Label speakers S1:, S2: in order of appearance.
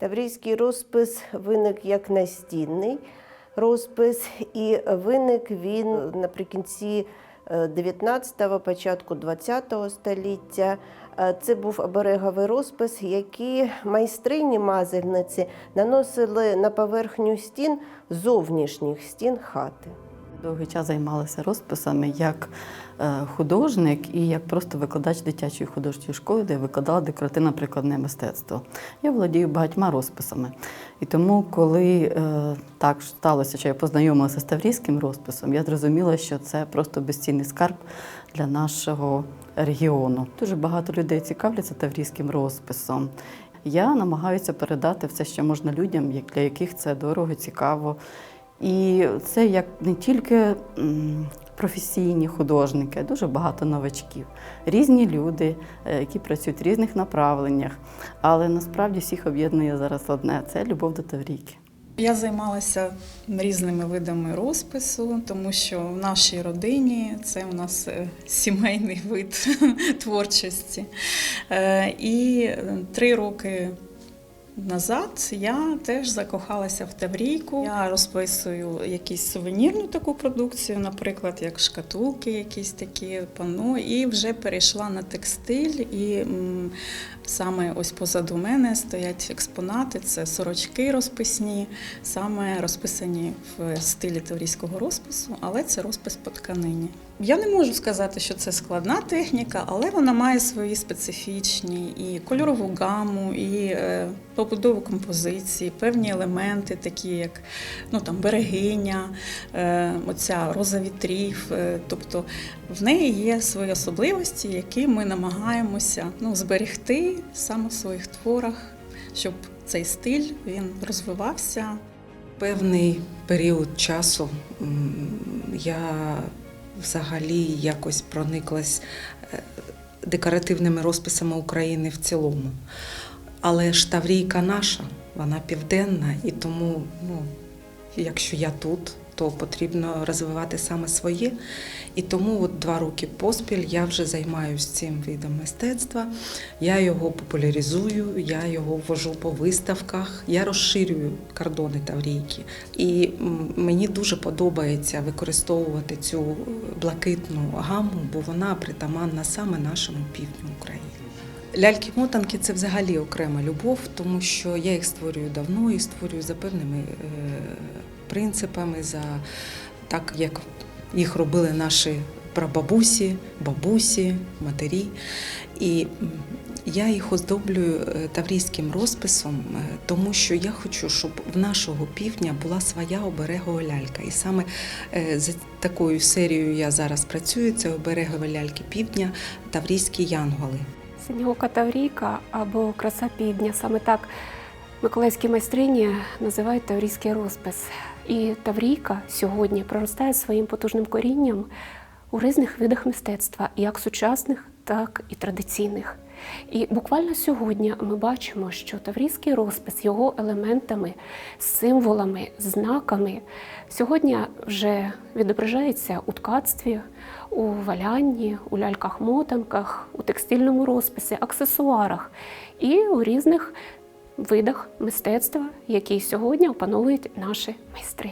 S1: Таврійський розпис виник як настінний розпис, і виник він наприкінці 19-го, початку 20-го століття. Е, Це був обереговий розпис, який майстрині мазельниці наносили на поверхню стін зовнішніх стін хати.
S2: Довгий час займалася розписами як е, художник і як просто викладач дитячої художньої школи, де я викладала декоративно-прикладне мистецтво. Я володію багатьма розписами. І тому, коли е, так сталося, що я познайомилася з таврійським розписом, я зрозуміла, що це просто безцінний скарб для нашого регіону. Дуже багато людей цікавляться таврійським розписом. Я намагаюся передати все, що можна людям, для яких це дорого, цікаво. І це як не тільки професійні художники, дуже багато новачків, різні люди, е, які працюють в різних направленнях. Але насправді всіх об'єднує зараз одне це любов до Таврійки.
S3: Я займалася різними видами розпису, тому що в нашій родині це у нас е, сімейний вид творчості. Е, І три роки назад я теж закохалася в Таврійку. Я розписую якісь сувенірну таку продукцію, наприклад, як шкатулки, якісь такі панно, і вже перейшла на текстиль. І саме ось позаду мене стоять експонати, це сорочки розписні, саме розписані в стилі таврійського розпису, але це розпис по тканині. Я не можу сказати, що це складна техніка, але вона має свої специфічні і кольорову гаму, і е, побудову композиції, певні елементи, такі як ну, там, берегиня, е, оця роза вітрів. Е, тобто в неї є свої особливості, які ми намагаємося ну, зберегти саме в своїх творах, щоб цей стиль він розвивався.
S4: Певний період часу я взагалі якось прониклась е, декоративними розписами України в цілому. Але ж Таврійка наша, вона південна, і тому, ну, якщо я тут, то потрібно розвивати саме своє. І тому от два роки поспіль я вже займаюся цим видом мистецтва. Я його популяризую, я його ввожу по виставках, я розширюю кордони Таврійки. І мені дуже подобається використовувати цю блакитну гаму, бо вона притаманна саме нашому півдню України. Ляльки-мотанки це взагалі окрема любов, тому що я їх створюю давно і створюю за певними е, принципами, за так як їх робили наші прабабусі, бабусі, матері. І я їх оздоблюю е, таврійським розписом, е, тому що я хочу, щоб в нашого півдня була своя оберегова лялька. І саме е, за такою серією я зараз працюю. Це оберегові ляльки півдня, таврійські янголи.
S5: Синьоока Таврійка або краса півдня. Саме так миколаївські майстрині називають таврійський розпис. І Таврійка сьогодні проростає своїм потужним корінням у різних видах мистецтва, як сучасних, так і традиційних. І буквально сьогодні ми бачимо, що таврійський розпис його елементами, символами, знаками сьогодні вже відображається у ткацтві, у валянні, у ляльках-мотанках, у текстильному розписі, аксесуарах і у різних видах мистецтва, який сьогодні опановують наші майстри.